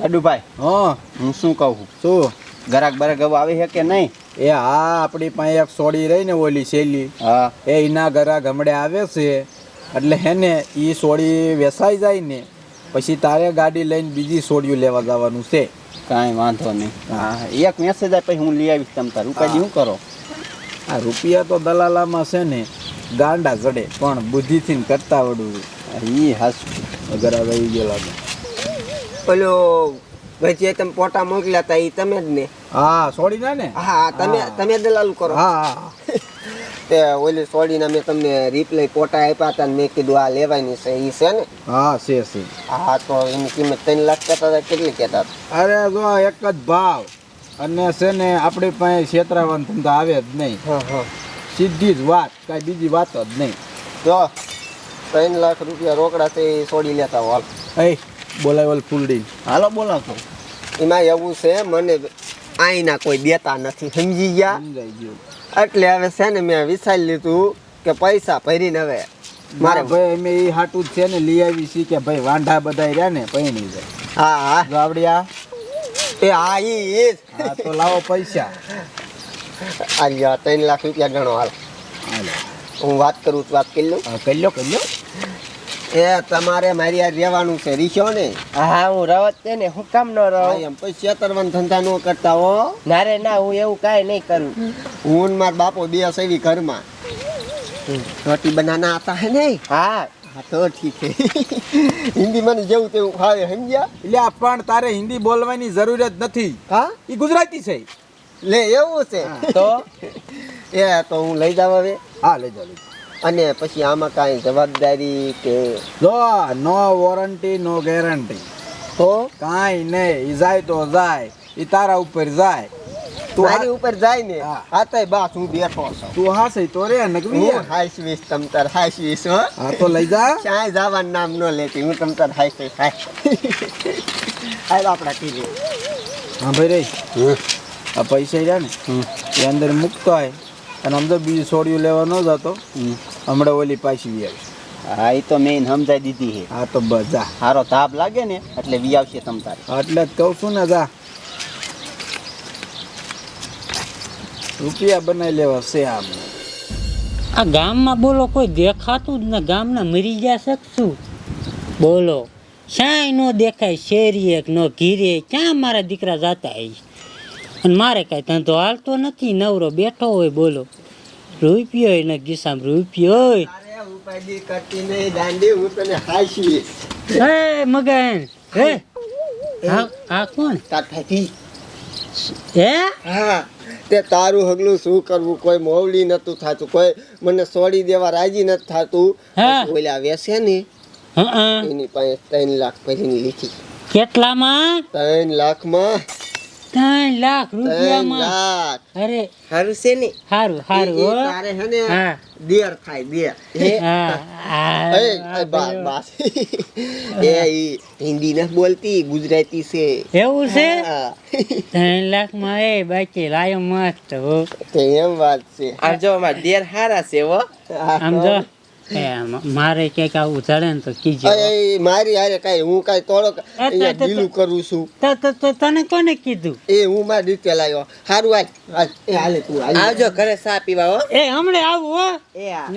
જાડુભાઈ હા. હું શું કહું? શું? ગરાક બરાક હવે આવે છે કે નહીં? એ હા આપણી પાસે એક સોડી રહી ને ઓલી શેલી હા. એ એના ગરા ગમડે આવે છે. એટલે હેને એ સોડી વેસાઈ જાય ને પછી તારે ગાડી લઈને બીજી સોડીઓ લેવા જવાનું છે. કાંઈ વાંધો નહીં. હા. એક મેસેજ આપે હું લઈ આવીશ તમ તાર. રૂપિયા શું કરો? આ રૂપિયા તો દલાલામાં છે ને ગાંડા જડે પણ બુદ્ધિથી ને કરતા વડું. એ હાસ અગર આવી ગયેલા તો. પેલો ભાઈ તમે પોટા મોકલ્યા હતા એ તમે જ ને. હા સોડી ના ને? હા તમે. તમે દલાલ કરો. હા તે ઓલી સોડીના મેં તમને રિપ્લાય પોટા આપ્યા હતા ને મેં કીધું આ લેવાની છે એ છે ને? હા છે છે. હા તો એની કિંમત ત્રણ લાખ કહેતા હતા કેટલી કહેતા હતા અરે જો એક જ ભાવ. અને છે ને આપણી પાસે છેતરાવાનું ધંધા આવે જ નહીં. હા હા. સીધી જ વાત કાંઈ બીજી વાત જ નહીં. જો ત્રણ લાખ રૂપિયા રોકડા તે એ સોડી લેતા હોલ. એ બોલાય ઓલ ફૂલડી. હાલો બોલાવતો એમાં એવું છે મને આઈના કોઈ દેતા નથી સમજી ગયા? એટલે હવે છે ને મેં વિચારી લીધું કે પૈસા ભરીને હવે મારે ભાઈ અમે એ હાટું જ છે ને લઈ આવી છીએ કે ભાઈ વાંઢા બધા રહ્યા ને પૈણી જાય. હા હા. ગાવડિયા એ હા ઈ એ હા તો લાવો પૈસા. આ લ્યો, ત્રણ લાખ રૂપિયા ગણો હાલ. હું વાત કરું તો વાત કરી લઉં. હા કરી લો કરી લો. એ તમારે મારી આ રહેવાનું છે રીશો ને? હા હું રવત છે ને હું કામ ન રહો. એમ પછી છેતરવાન ધંધા ન કરતા હો. ના રે ના હું એવું કાંઈ નહીં કરું. હું ને માર બાપો બે સેવી ઘરમાં. રોટી બનાના આતા હે ને હા. હા તો ઠીક છે. હિન્દી મને જેવું તેવું ફાવે સમજ્યા? એટલે પણ તારે હિન્દી બોલવાની જરૂર જ નથી. હા? એ ગુજરાતી છે. લે એવું છે. તો? એ તો હું લઈ જાવ હવે. હા લઈ જાવ લઈ. અને પછી આમાં કાંઈ જવાબદારી કે જો નો વોરંટી નો ગેરંટી તો? કાંઈ નહીં જાય તો જાય એ તારા ઉપર જાય. તું મારી ઉપર જાય ને? હા. તો બાસ હું બેઠો છું. તું હાસે તો રે નકવી હું હાઈસવીશ તમ તાર હાઈસવીશ હો. હા તો લઈ જા. ક્યાંય જવાનું નામ ન લેતી હું તમ તાર હાઈસવીશ હાય. હાલ આપણા કીધું હા ભાઈ રે. આ પૈસા રહ્યા ને એ અંદર મૂકતો હોય. અને આમ તો બીજું સોડિયું લેવા ન જતો હમણાં ઓલી પાછી વી આવશે. હા એ તો મેં એને સમજાઈ દીધી છે. હા તો બસ જા. સારો તાપ લાગે ને એટલે વી આવશે તમ તારે. એટલે જ કહું છું ને જા. રૂપિયા બનાવી લેવા છે આમ. આ ગામમાં બોલો કોઈ દેખાતું જ ને ગામના મરી ગયા શકશું બોલો ક્યાંય ન દેખાય શેરીએ ન ઘીરે ક્યાં મારા દીકરા જાતા હોય અને મારે કાંઈ ધંધો હાલતો નથી નવરો બેઠો હોય બોલો. રૂપિયો ને ગીસામ રૂપિયો હું મગન હે? હા આ કોણ? હે? હા તે તારું હગલું શું કરવું? કોઈ મોવલી નતું થાતું કોઈ મને છોડી દેવા રાજી નથી થાતું. ઓલા વેસે ને હં. એની પાસે ત્રણ લાખ ભરીને લીધી. કેટલામાં? ત્રણ લાખમાં? ત્રણ લાખ રૂપિયામાં. અરે. હારું છે ને? હારું એ હો. તારે હે ને હા. દેર થાય દેર. હા? એ, એ, બા- એ હિન્દી ના બોલતી ગુજરાતી છે. એવું છે? ત્રણ લાખમાં એ બાકી લાયો મસ્ત હો. તે એમ વાત છે. આમ જો અમાર દેર હારા છે હો. આમ જો. મારે ક્યાંક આવું ચડે ને તો કીજો. મારી હારે કાંઈ હું કાંઈ થોડોક અહીંયા તો- તો- ઢીલું કરું છું. તો તો તો તને કોને કીધું? એ હું મારી રીતે લાવ્યો સારું હાલ હાલ. એ હાલે તું આવજો ઘરે ચા પીવા હો. એ હમણે આવું હો.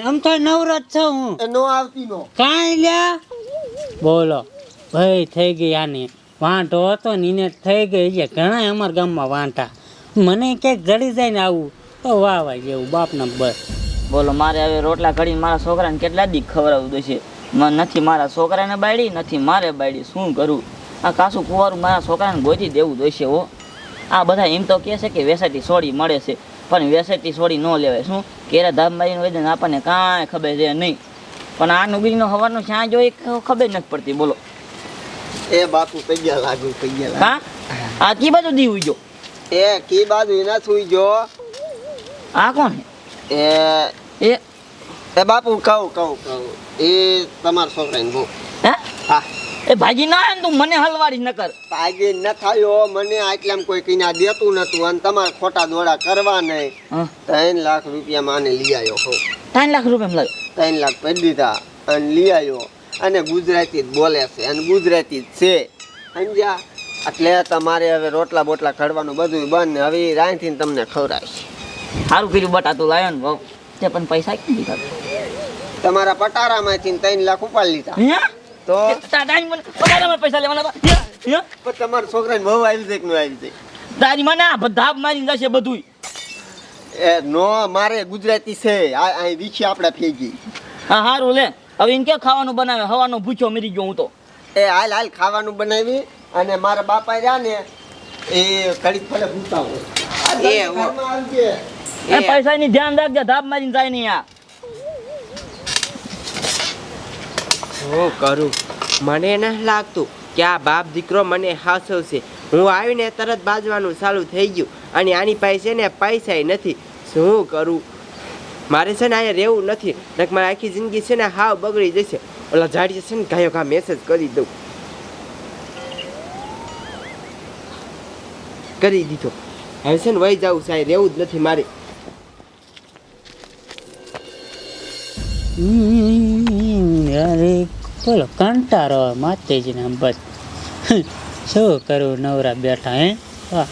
આમ તો નવરત છું હું. એ નો આવતી નો. કાંઈ લ્યા? બોલો. ભાઈ થઈ ગઈ આની. વાંટો હતો ને એને થઈ ગઈ છે. ઘણા અમારા ગામમાં વાંટા મને ક્યાંક જડી જાય ને આવું તો વાહ વાહ જેવું બાપના બસ. બોલો મારે હવે રોટલા ઘડીને મારા છોકરાને કેટલા દી ખવડાવવું દેશે મને નથી મારા છોકરાને બાળી નથી મારે બાળી શું કરું? આ કાસું કુવારું મારા છોકરાને ગોતી દેવું જોઈશે હો. આ બધા એમ તો કહે છે કે વેસાતી સોડી મળે છે પણ વેસાતી સોડી ન લેવાય. શું? કેરા ધામબાઈનું વેદન આપણને કાંઈ ખબર છે નહીં. પણ આ નુગરીનો હવાનું શ્યાં જોઈ ખબર નથી પડતી બોલો. એ બાપુ પૈયા લાગુ લાગુ. હા? આ કી બાજુ દી ઉજો એ કી બાજુ એના સુઈ જો આ કોણ એ એ એ બાપુ કહું કહું કહું. એ તમારા છોકરાને બહુ. હે? હા. એ ભાગી ના આવે તું મને હલવાડી ન કર. ભાગી ન થયો મને આટલા કોઈ કીના દેતું નતું અને તમારે ખોટા દોડા કરવા નહીં. ત્રણ લાખ રૂપિયામાં આને લઈ આવ્યો હો. ત્રણ લાખ રૂપિયા લાવ્યો ત્રણ લાખ પડી દીધા અને લઈ આવ્યો અને ગુજરાતી જ બોલે છે અને ગુજરાતી જ છે. સમજ્યા? એટલે તમારે હવે રોટલા બોટલા ખડવાનું બધું બંધ. હવે રાંધીને તમને ખવડાવીશ. સારું કર્યું બટા તું લાવ્યો ને બહુ તે પણ પૈસા કેમ દીધા? તમારા પટારામાંથી ત્રણ લાખ ઉપાડી લીધા. તો? તારી મને પગારમાં પૈસા લેવાના. પણ તમારા છોકરાને બહુ આવી જાય કે ન આવી જાય તારી મને આ ધાપ મારી જશે બધું એ નો મારે ગુજરાતી છે. આ અહીં વીછી આપણે ફેગી. હા સારું લે. હવે એને કે ખાવાનું બનાવે? હવાનો ભૂખ્યો મરી ગયો હું તો. એ હાલ હાલ ખાવાનું બનાવી અને મારા બાપા રહ્યા ને એ કડીક પડે ભૂતા હોય એ હો. પૈસા ની એ ધ્યાન રાખજે ધાપ મારીને જાય નહીં આ. શું કરું? મને ન લાગતું કે આ બાપ દીકરો મને હાસવશે. હું આવીને તરત બાજવાનું ચાલુ થઈ ગયું અને આની પાસે ને પૈસા નથી. શું કરું? મારે છે ને અહીંયા રહેવું નથી. નક મારી આખી જિંદગી છે ને હાવ બગડી જશે. ઓલા જાડી છે ને ગાયો કા મેસેજ કરી દઉં. કરી દીધો. હવે છે ને વહી જવું સાહેબ રહેવું જ નથી મારે. અરે બોલો કંટારો માતેજીને આમ બસ. શું કરું નવરા બેઠા હે? વાહ.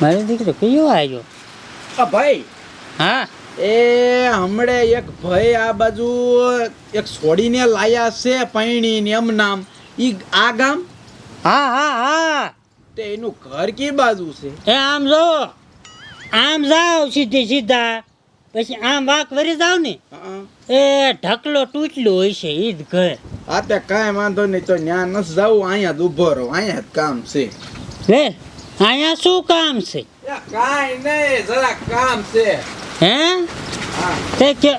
મારો દીકરો કયો આવ્યો આ ભાઈ હા? એ હમણે એક ભાઈ આ બાજુ એક છોડીને લાયા છે પૈણીને એમ નામ ઈ આ ગામ? હા હા હા. તે એનું ઘર કી બાજુ છે? એ આમ જો આમ જાવ સીધી સીધા પછી આમ વાક વરી જાવ ને એ ઢકલો તૂટલો હોય છે ઈ જ ઘર. આ તે કાંઈ વાંધો નહીં તો ન્યા નથી જાવું અહીંયા જ ઊભો રહો અહીંયા જ કામ છે. હે અહીંયા શું કામ છે? કાંઈ નહીં જરા કામ છે. હે? હા. તે કે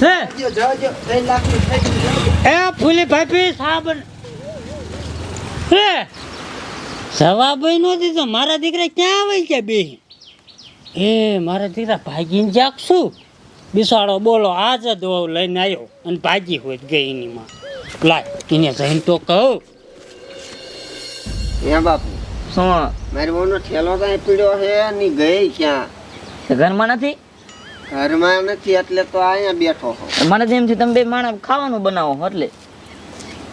હે? જો, જો, જો, ત્રણ લાખનું થઈ ગયું. એ ફૂલી ભાભી સાબન હે? જવાબ નો દીધો મારા દીકરા ક્યાં આવે છે બે એ મારા દીકરા ભાગીને જાગશું બિસાડો બોલો આજ જ વહુ લઈને આવ્યો અને ભાગી હોય ગઈ એની માં. લાય એને જઈને તો કહું. હે બાપુ શું? મારી બહુનો થેલો અહીં પીડ્યો છે ની ગઈ ક્યાં? ઘરમાં નથી? ઘરમાં નથી એટલે તો અહીંયા બેઠો છો મને જેમ છે તમે બે માણસ ખાવાનું બનાવો એટલે.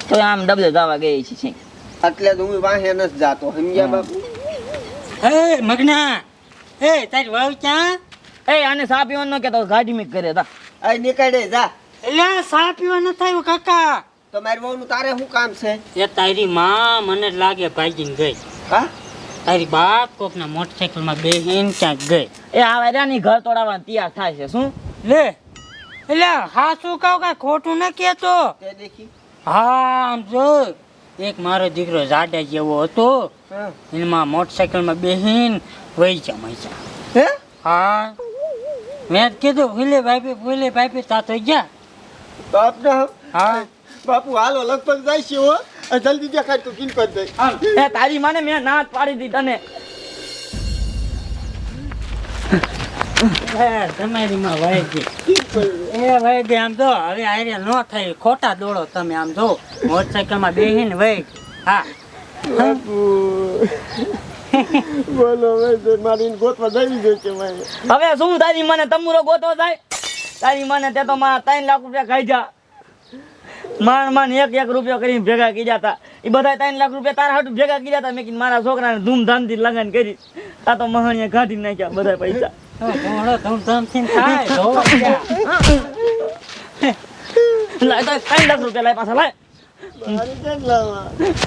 તો આમ ડબલે જવા ગઈ છે છે. એટલે તો હું વાહે નથી જાતો સમજ્યા બાપુ? હે મગના! એ તારી વહુ ક્યાં? એ આને સા પીવાનું ન કેતો ગાડી મિક કરે તા આ નીકળે જા. એટલે સા ન થયું કાકા. તો મારી બહુનું તારે શું કામ છે? એ તારી માં મને લાગે ભાગીને ગઈ. હા? તારી બાપ કોકના મોટરસાઇકલમાં બેહીને ક્યાંક ગઈ. એ આ વેરાની ઘર તોડાવવા તૈયાર થાય છે શું? લે. એટલે હા શું કહું કાંઈ ખોટું ન કહેતો? તે દેખી. હા આમ જો. એક મારો દીકરો જાડા જેવો હતો. હા. એમાં મોટરસાઇકલમાં બેહીને જા મૈસા હે? હા. મેં કીધું ફૂલે ભાઈ ફૂલે ભાઈ તા તો ગયા બાપ ના હા. બાપુ હાલો લગભગ જાય છે હો જલ્દી દેખાય તો કિન કરી દઈ એ તારી માને મેં ના પાડી દીધા ને તમારી માં ગઈ એ ગઈ આમ જો હવે આરે ન થાય. ખોટા દોડો તમે આમ જો. મોટરસાઇકલમાં બેહીને વહી. હા. બોલો મારી ગોતવા જઈ ગઈ છે મારે હવે શું તારી મને તમુરો ગોતો જાય? તારી મને તે તો મારા ત્રણ લાખ રૂપિયા ખાઈ જા માંડ માંડ એક એક રૂપિયો કરીને ભેગા કરી જતા એ બધા ત્રણ લાખ રૂપિયા તારા હાટું ભેગા કરી જતા મેં કીધું મારા છોકરાને ધૂમધામથી લગન કરી. આ તો મહાણીએ કાઢી નાખ્યા બધા પૈસા. ધૂમધામથી થાય? લાય ત્રણ લાખ રૂપિયા લાય પાછા લાય.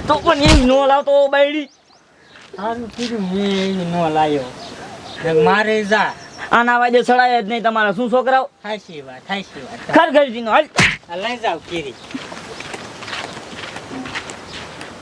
તો પણ એમ નો લાવતો બાયડી. સારું કીધું મેં એને ન લાયો. મારે જા. આના વાજે સડાય જ નહીં તમારા. શું છોકરાઓ? થાશી વાત થાશી વાત. ખર ખરીદી નો. હાલ. લઈ જાવ કીરી.